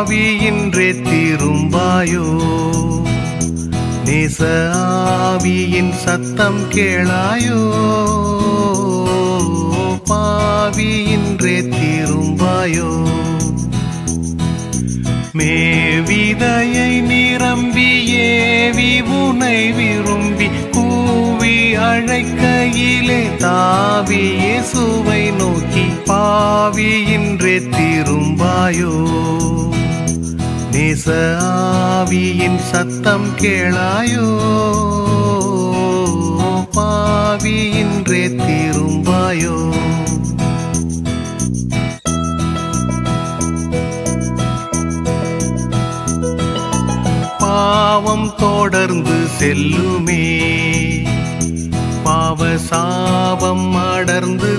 ஆவி இன்றே திரும்பாயோ? நேச ஆவியின் சத்தம் கேளாயோ? பாவி இன்றே திரும்பாயோ? மேவிதையை நிரம்பி ஏவி உனை விரும்பி கூவி அழைக்கையிலே தாவி இயேசுவை நோக்கி பாவி இன்றே திரும்பாயோ? நேச ஆவியின் சத்தம் கேளாயோ? பாவி இன்றே திரும்பாயோ? பாவம் தொடர்ந்து செல்லுமே. பாவ சாபம் அடர்ந்து